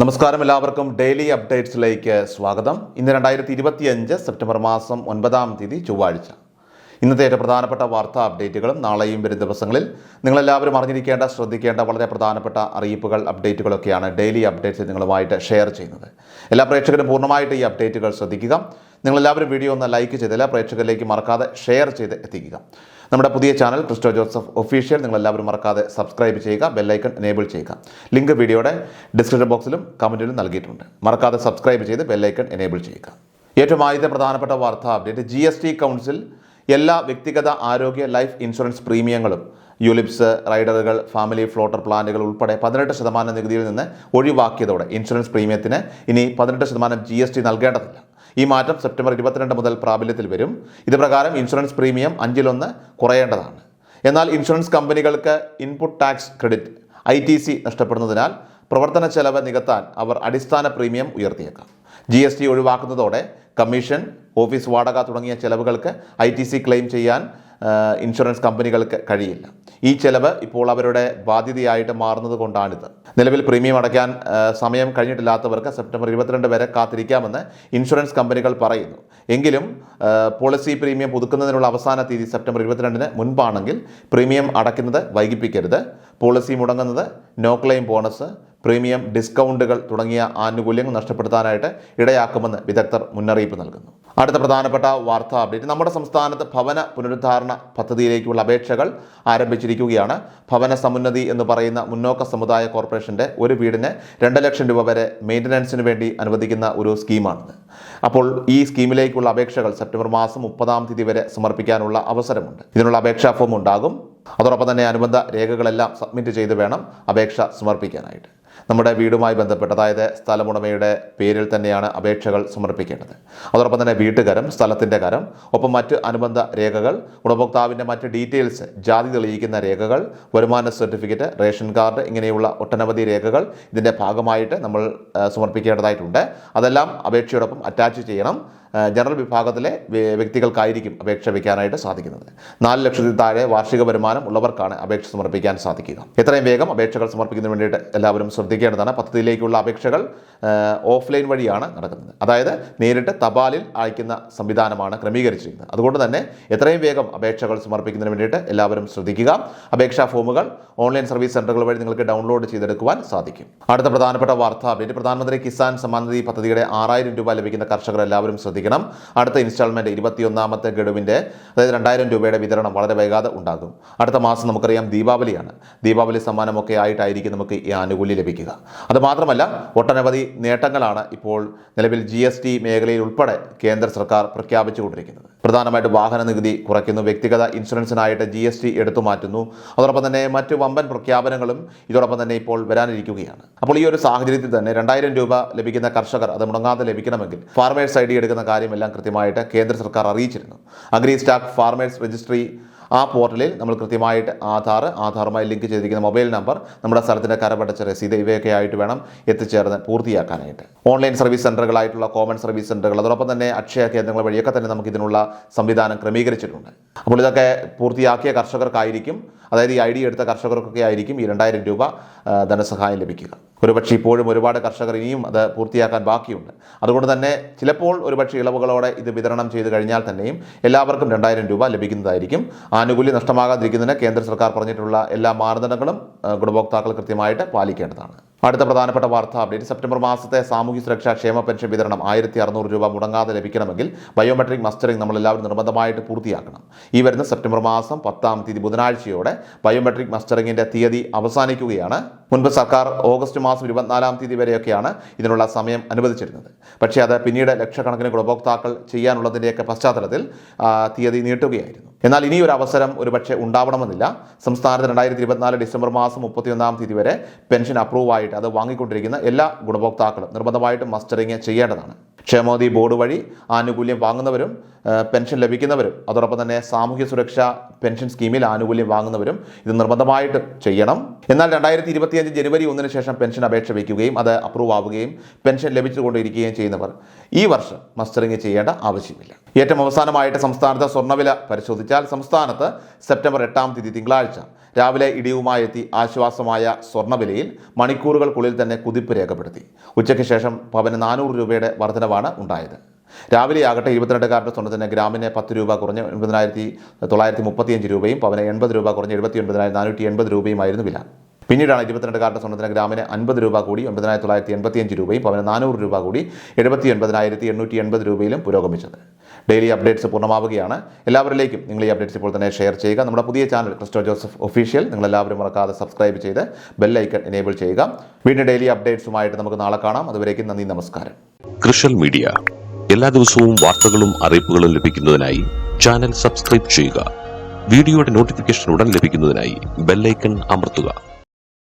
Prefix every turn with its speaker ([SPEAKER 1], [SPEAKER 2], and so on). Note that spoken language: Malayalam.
[SPEAKER 1] നമസ്കാരം എല്ലാവർക്കും. ഡെയിലി അപ്ഡേറ്റ്സിലേക്ക് സ്വാഗതം. ഇന്ന് രണ്ടായിരത്തി ഇരുപത്തിയഞ്ച് സെപ്റ്റംബർ മാസം ഒൻപതാം തീയതി ചൊവ്വാഴ്ച. ഇന്നത്തെ ഏറ്റവും പ്രധാനപ്പെട്ട വാർത്താ അപ്ഡേറ്റുകളും നാളെയും വരും ദിവസങ്ങളിൽ നിങ്ങളെല്ലാവരും അറിഞ്ഞിരിക്കേണ്ട ശ്രദ്ധിക്കേണ്ട വളരെ പ്രധാനപ്പെട്ട അറിയിപ്പുകൾ അപ്ഡേറ്റുകളൊക്കെയാണ് ഡെയിലി അപ്ഡേറ്റ്സ് നിങ്ങളുമായിട്ട് ഷെയർ ചെയ്യുന്നത്. എല്ലാ പ്രേക്ഷകരും പൂർണമായിട്ട് ഈ അപ്ഡേറ്റുകൾ ശ്രദ്ധിക്കുക. നിങ്ങളെല്ലാവരും വീഡിയോ ഒന്ന് ലൈക്ക് ചെയ്ത് എല്ലാ പ്രേക്ഷകരിലേക്ക് മറക്കാതെ ഷെയർ ചെയ്ത് എത്തിക്കുക. നമ്മുടെ പുതിയ ചാനൽ ക്രിസ്റ്റോ ജോസഫ് ഒഫീഷ്യൽ നിങ്ങളെല്ലാവരും മറക്കാതെ സബ്സ്ക്രൈബ് ചെയ്യുക ബെല്ലൈക്കൺ എനേബിൾ ചെയ്യുക. ലിങ്ക് വീഡിയോയുടെ ഡിസ്ക്രിപ്ഷൻ ബോക്സിലും കമന്റിലും നൽകിയിട്ടുണ്ട്. മറക്കാതെ സബ്സ്ക്രൈബ് ചെയ്ത് ബെല്ലൈക്കൺ എനേബിൾ ചെയ്യുക. ഏറ്റവും ആദ്യത്തെ പ്രധാനപ്പെട്ട വാർത്താ update G S T council എല്ലാ വ്യക്തിഗത ആരോഗ്യ ലൈഫ് ഇൻഷുറൻസ് പ്രീമിയങ്ങളും യുലിപ്സ് റൈഡറുകൾ ഫാമിലി ഫ്ലോട്ടർ പ്ലാനുകൾ ഉൾപ്പെടെ പതിനെട്ട് ശതമാനം നികുതിയിൽ നിന്ന് ഒഴിവാക്കിയതോടെ ഇൻഷുറൻസ് പ്രീമിയത്തിന് ഇനി പതിനെട്ട് ശതമാനം ജി എസ് ടി നൽകേണ്ടതില്ല. ഈ മാറ്റം സെപ്റ്റംബർ ഇരുപത്തിരണ്ട് മുതൽ പ്രാബല്യത്തിൽ വരും. ഇത് പ്രകാരം ഇൻഷുറൻസ് പ്രീമിയം അഞ്ചിലൊന്ന് കുറയേണ്ടതാണ്. എന്നാൽ ഇൻഷുറൻസ് കമ്പനികൾക്ക് input tax credit I T C നഷ്ടപ്പെടുന്നതിനാൽ പ്രവർത്തന ചെലവ് നികത്താൻ അവർ അടിസ്ഥാന പ്രീമിയം ഉയർത്തിയേക്കാം. ജി എസ് ടി ഒഴിവാക്കുന്നതോടെ കമ്മീഷൻ ഓഫീസ് വാടക തുടങ്ങിയ ചെലവുകൾക്ക് ഐ ടി സി ക്ലെയിം ചെയ്യാൻ ഇൻഷുറൻസ് കമ്പനികൾക്ക് കഴിയില്ല. ഈ ചെലവ് ഇപ്പോൾ അവരുടെ ബാധ്യതയായിട്ട് മാറുന്നത് കൊണ്ടാണിത്. നിലവിൽ പ്രീമിയം അടയ്ക്കാൻ സമയം കഴിഞ്ഞിട്ടില്ലാത്തവർക്ക് സെപ്റ്റംബർ ഇരുപത്തിരണ്ട് വരെ കാത്തിരിക്കാമെന്ന് ഇൻഷുറൻസ് കമ്പനികൾ പറയുന്നു. എങ്കിലും പോളിസി പ്രീമിയം പുതുക്കുന്നതിനുള്ള അവസാന തീയതി സെപ്റ്റംബർ ഇരുപത്തിരണ്ടിന് മുൻപാണെങ്കിൽ പ്രീമിയം അടയ്ക്കുന്നത് വൈകിപ്പിക്കരുത്. പോളിസി മുടങ്ങുന്നത് നോ ക്ലെയിം ബോണസ് പ്രീമിയം ഡിസ്കൗണ്ടുകൾ തുടങ്ങിയ ആനുകൂല്യങ്ങൾ നഷ്ടപ്പെടുത്താനായിട്ട് ഇടയാക്കുമെന്ന് വിദഗ്ധർ മുന്നറിയിപ്പ് നൽകുന്നു. അടുത്ത പ്രധാനപ്പെട്ട വാർത്താ അപ്ഡേറ്റ്. നമ്മുടെ സംസ്ഥാനത്ത് ഭവന പുനരുദ്ധാരണ പദ്ധതിയിലേക്കുള്ള അപേക്ഷകൾ ആരംഭിച്ചിരിക്കുകയാണ്. ഭവന സമുന്നതി എന്ന് പറയുന്ന മുന്നോക്ക സമുദായ കോർപ്പറേഷന്റെ ഒരു വീടിന് രണ്ട് ലക്ഷം രൂപ വരെ മെയിന്റനൻസിന് വേണ്ടി അനുവദിക്കുന്ന ഒരു സ്കീമാണിത്. അപ്പോൾ ഈ സ്കീമിലേക്കുള്ള അപേക്ഷകൾ സെപ്റ്റംബർ മാസം മുപ്പതാം തീയതി വരെ സമർപ്പിക്കാനുള്ള അവസരമുണ്ട്. ഇതിനുള്ള അപേക്ഷാ ഫോം ഉണ്ടാകും. അതോടൊപ്പം തന്നെ അനുബന്ധ രേഖകളെല്ലാം സബ്മിറ്റ് ചെയ്ത് വേണം അപേക്ഷ സമർപ്പിക്കാനായിട്ട്. നമ്മുടെ വീടുമായി ബന്ധപ്പെട്ട് അതായത് സ്ഥലമുടമയുടെ പേരിൽ തന്നെയാണ് അപേക്ഷകൾ സമർപ്പിക്കേണ്ടത്. അതോടൊപ്പം തന്നെ വീട്ടുകരം സ്ഥലത്തിന്റെ കരം ഒപ്പം മറ്റ് അനുബന്ധ രേഖകൾ ഗുണഭോക്താവിന്റെ മറ്റ് ഡീറ്റെയിൽസ് ജാതി തെളിയിക്കുന്ന രേഖകൾ വരുമാന സർട്ടിഫിക്കറ്റ് റേഷൻ കാർഡ് ഇങ്ങനെയുള്ള ഒട്ടനവധി രേഖകൾ ഇതിന്റെ ഭാഗമായിട്ട് നമ്മൾ സമർപ്പിക്കേണ്ടതായിട്ടുണ്ട്. അതെല്ലാം അപേക്ഷയോടൊപ്പം അറ്റാച്ച് ചെയ്യണം. ജനറൽ വിഭാഗത്തിലെ വ്യക്തികൾക്കായിരിക്കും അപേക്ഷ വയ്ക്കാനായിട്ട് സാധിക്കുന്നത്. നാല് ലക്ഷത്തിൽ താഴെ വാർഷിക വരുമാനം ഉള്ളവർക്കാണ് അപേക്ഷ സമർപ്പിക്കാൻ സാധിക്കുക. എത്രയും വേഗം അപേക്ഷകൾ സമർപ്പിക്കുന്നതിന് വേണ്ടിയിട്ട് എല്ലാവരും ശ്രദ്ധിക്കേണ്ടതാണ്. പദ്ധതിയിലേക്കുള്ള അപേക്ഷകൾ ഓഫ്ലൈൻ വഴിയാണ് നടക്കുന്നത്. അതായത് നേരിട്ട് തപാലിൽ അയക്കുന്ന സംവിധാനമാണ് ക്രമീകരിച്ചിരിക്കുന്നത്. അതുകൊണ്ട് തന്നെ എത്രയും വേഗം അപേക്ഷകൾ സമർപ്പിക്കുന്നതിന് വേണ്ടിയിട്ട് എല്ലാവരും ശ്രദ്ധിക്കുക. അപേക്ഷാ ഫോമുകൾ ഓൺലൈൻ സർവീസ് സെന്ററുകൾ വഴി നിങ്ങൾക്ക് ഡൗൺലോഡ് ചെയ്തെടുക്കുവാൻ സാധിക്കും. അടുത്ത പ്രധാനപ്പെട്ട വാർത്താ അപ്ഡേറ്റ് പ്രധാനമന്ത്രി കിസാൻ സമ്മാൻ നിധി പദ്ധതിയുടെ ആറായിരം രൂപ ലഭിക്കുന്ന കർഷകർ എല്ലാവരും ശ്രദ്ധിക്കണം. അടുത്ത ഇൻസ്റ്റാൾമെന്റ് ഇരുപത്തിയൊന്നാമത്തെ ഗഡുവിന്റെ അതായത് രണ്ടായിരം രൂപയുടെ വിതരണം വളരെ വൈകാതെ ഉണ്ടാകും. അടുത്ത മാസം നമുക്കറിയാം ദീപാവലിയാണ്. ദീപാവലി സമ്മാനമൊക്കെ ആയിട്ടായിരിക്കും നമുക്ക് ഈ ആനുകൂല്യം ലഭിക്കുക. അതുമാത്രമല്ല ഒട്ടനവധി നേട്ടങ്ങളാണ് ഇപ്പോൾ നിലവിൽ ജി എസ് ടി മേഖലയിൽ ഉൾപ്പെടെ കേന്ദ്ര സർക്കാർ പ്രഖ്യാപിച്ചുകൊണ്ടിരിക്കുന്നത്. പ്രധാനമായിട്ട് വാഹന നികുതി കുറയ്ക്കുന്നു വ്യക്തിഗത ഇൻഷുറൻസിനായിട്ട് ജി എസ് ടി എടുത്തു മാറ്റുന്നു. അതോടൊപ്പം തന്നെ മറ്റ് വമ്പൻ പ്രഖ്യാപനങ്ങളും ഇതോടൊപ്പം തന്നെ ഇപ്പോൾ വരാനിരിക്കുകയാണ്. അപ്പോൾ ഈ ഒരു സാഹചര്യത്തിൽ തന്നെ രണ്ടായിരം രൂപ ലഭിക്കുന്ന കർഷകർ അത് മുടങ്ങാതെ ലഭിക്കണമെങ്കിൽ ഫാർമേഴ്സ് ഐ ഡി എടുക്കുന്ന കാര്യമെല്ലാം കൃത്യമായിട്ട് കേന്ദ്ര സർക്കാർ അറിയിച്ചിരുന്നു. അഗ്രി സ്റ്റാക്ക് ഫാർമേഴ്സ് രജിസ്ട്രി ആ പോർട്ടലിൽ നമ്മൾ കൃത്യമായിട്ട് ആധാർ ആധാറുമായി ലിങ്ക് ചെയ്തിരിക്കുന്ന മൊബൈൽ നമ്പർ നമ്മുടെ സ്ഥലത്തിന്റെ കരപടച്ച രസീത് ഇവയൊക്കെ ആയിട്ട് വേണം എത്തിച്ചേർന്ന് പൂർത്തിയാക്കാനായിട്ട്. ഓൺലൈൻ സർവീസ് സെന്ററുകളായിട്ടുള്ള കോമൺ സർവീസ് സെന്ററുകൾ അതോടൊപ്പം തന്നെ അക്ഷയ കേന്ദ്രങ്ങൾ വഴിയൊക്കെ തന്നെ നമുക്ക് ഇതിനുള്ള സംവിധാനം ക്രമീകരിച്ചിട്ടുണ്ട്. അപ്പോൾ ഇതൊക്കെ പൂർത്തിയാക്കിയ കർഷകർക്കായിരിക്കും അതായത് ഈ ഐ ഡി എടുത്ത കർഷകർക്കൊക്കെ ആയിരിക്കും ഈ രണ്ടായിരം രൂപ ധനസഹായം ലഭിക്കുക. ഒരുപക്ഷെ ഇപ്പോഴും ഒരുപാട് കർഷകർ ഇനിയും അത് പൂർത്തിയാക്കാൻ ബാക്കിയുണ്ട്. അതുകൊണ്ട് തന്നെ ചിലപ്പോൾ ഒരുപക്ഷെ ഇളവുകളോടെ ഇത് വിതരണം ചെയ്ത് കഴിഞ്ഞാൽ തന്നെയും എല്ലാവർക്കും രണ്ടായിരം രൂപ ലഭിക്കുന്നതായിരിക്കും. ആനുകൂല്യം നഷ്ടമാകാതിരിക്കുന്നതിന് കേന്ദ്ര സർക്കാർ പറഞ്ഞിട്ടുള്ള എല്ലാ മാനദണ്ഡങ്ങളും ഗുണഭോക്താക്കൾ കൃത്യമായിട്ട് പാലിക്കേണ്ടതാണ്. അടുത്ത പ്രധാനപ്പെട്ട വാർത്ത അപ്ഡേറ്റ് സെപ്റ്റംബർ മാസത്തെ സാമൂഹ്യ സുരക്ഷാ ക്ഷേമ പെൻഷൻ വിതരണം ആയിരത്തി അറുന്നൂറ് രൂപ മുടങ്ങാതെ ലഭിക്കണമെങ്കിൽ ബയോമെട്രിക് മസ്റ്ററിംഗ് നമ്മളെല്ലാവരും നിർബന്ധമായിട്ട് പൂർത്തിയാക്കണം. ഈ വരുന്ന സെപ്റ്റംബർ മാസം പത്താം തീയതി ബുധനാഴ്ചയോടെ ബയോമെട്രിക് മസ്റ്ററിംഗിന്റെ തീയതി അവസാനിക്കുകയാണ്. മുൻപ് സർക്കാർ ഓഗസ്റ്റ് മാസം ഇരുപത്തിനാലാം തീയതി വരെയൊക്കെയാണ് ഇതിനുള്ള സമയം അനുവദിച്ചിരുന്നത്. പക്ഷേ അത് പിന്നീട് ലക്ഷക്കണക്കിന് ഗുണഭോക്താക്കൾ ചെയ്യാനുള്ളതിന്റെയൊക്കെ പശ്ചാത്തലത്തിൽ തീയതി നീട്ടുകയായിരുന്നു. എന്നാൽ ഇനി ഒരു അവസരം ഒരുപക്ഷെ ഉണ്ടാവണമെന്നില്ല. സംസ്ഥാനത്ത് രണ്ടായിരത്തി ഇരുപത്തിനാല് ഡിസംബർ മാസം മുപ്പത്തിയൊന്നാം തീയതി വരെ പെൻഷൻ അപ്രൂവായിട്ട് അത് വാങ്ങിക്കൊണ്ടിരിക്കുന്ന എല്ലാ ഗുണഭോക്താക്കളും നിർബന്ധമായിട്ടും മസ്റ്ററിങ് ചെയ്യേണ്ടതാണ്. ക്ഷേമോദി ബോർഡ് വഴി ആനുകൂല്യം വാങ്ങുന്നവരും പെൻഷൻ ലഭിക്കുന്നവരും അതോടൊപ്പം തന്നെ സാമൂഹ്യ സുരക്ഷാ പെൻഷൻ സ്കീമിൽ ആനുകൂല്യം വാങ്ങുന്നവരും ഇത് നിർബന്ധമായിട്ട് ചെയ്യണം. എന്നാൽ രണ്ടായിരത്തി ഇരുപത്തിയഞ്ച് ജനുവരി ഒന്നിന് ശേഷം പെൻഷൻ അപേക്ഷ വയ്ക്കുകയും അത് അപ്രൂവ് ആവുകയും പെൻഷൻ ലഭിച്ചുകൊണ്ടിരിക്കുകയും ചെയ്യുന്നവർ ഈ വർഷം മസ്റ്ററിങ് ചെയ്യേണ്ട ആവശ്യമില്ല. ഏറ്റവും അവസാനമായിട്ട് സംസ്ഥാനത്തെ സ്വർണവില പരിശോധിച്ചാൽ സംസ്ഥാനത്ത് സെപ്റ്റംബർ എട്ടാം തീയതി തിങ്കളാഴ്ച രാവിലെ ഇടിയുമായെത്തി ആശ്വാസമായ സ്വർണവിലയിൽ മണിക്കൂറുകൾക്കുള്ളിൽ തന്നെ കുതിപ്പ് രേഖപ്പെടുത്തി. ഉച്ചയ്ക്ക് ശേഷം പവന് നാനൂറ് രൂപയുടെ വർധനവാണ് ഉണ്ടായത്. രാവിലെയാകട്ടെ ഇരുപത്തിരണ്ടുകാരുടെ സ്വർണത്തിന് ഗ്രാമിന് പത്ത് രൂപ കുറഞ്ഞ് എൺപതിനായിരത്തി തൊള്ളായിരത്തി മുപ്പത്തിയഞ്ച് രൂപയും പവന് എൺപത് രൂപ കുറഞ്ഞ് എഴുപത്തി ഒൻപതിനായിരത്തി നാനൂറ്റി എൺപത് രൂപയുമായിരുന്നു വില. പിന്നീടാണ് ഇരുപത്തിരണ്ടുകാരുടെ സ്വർണത്തിന് ഗ്രാമിന് അൻപത് രൂപ കൂടി ഒൻപതിനായിരത്തി തൊള്ളായിരത്തി എൺപത്തിയഞ്ച് രൂപയും പവന് നാനൂറ് രൂപ കൂടി എഴുപത്തി ഒൻപതിനായിരത്തി എണ്ണൂറ്റി എൺപത് രൂപയിലും പുരോഗമിച്ചത്. ഡെയിലി അപ്ഡേറ്റ്സ് പൂർണമാവുകയാണ്. എല്ലാവരിലേക്കും നിങ്ങൾ ഈ അപ്ഡേറ്റ്സ് ഇപ്പോൾ തന്നെ ഷെയർ ചെയ്യുക. നമ്മുടെ പുതിയ ചാനൽ ക്രിസ്റ്റോ ജോസഫ് ഒഫീഷ്യൽ. നിങ്ങൾ എല്ലാവരും മറക്കാതെ സബ്സ്ക്രൈബ് ചെയ്ത് ബെല്ലൈക്കൺ എനേബിൾ ചെയ്യുക. വീണ്ടും ഡെയിലി അപ്ഡേറ്റ്സുമായിട്ട് നമുക്ക് നാളെ കാണാം. അതുവരേക്കും നന്ദി നമസ്കാരം.
[SPEAKER 2] കൃഷൽ മീഡിയ എല്ലാ ദിവസവും വാർത്തകളും അറിയിപ്പുകളും ലഭിക്കുന്നതിനായി ചാനൽ സബ്സ്ക്രൈബ് ചെയ്യുക. വീഡിയോയുടെ നോട്ടിഫിക്കേഷൻ ഉടൻ ലഭിക്കുന്നതിനായി ബെല്ലൈക്കൺ അമർത്തുക.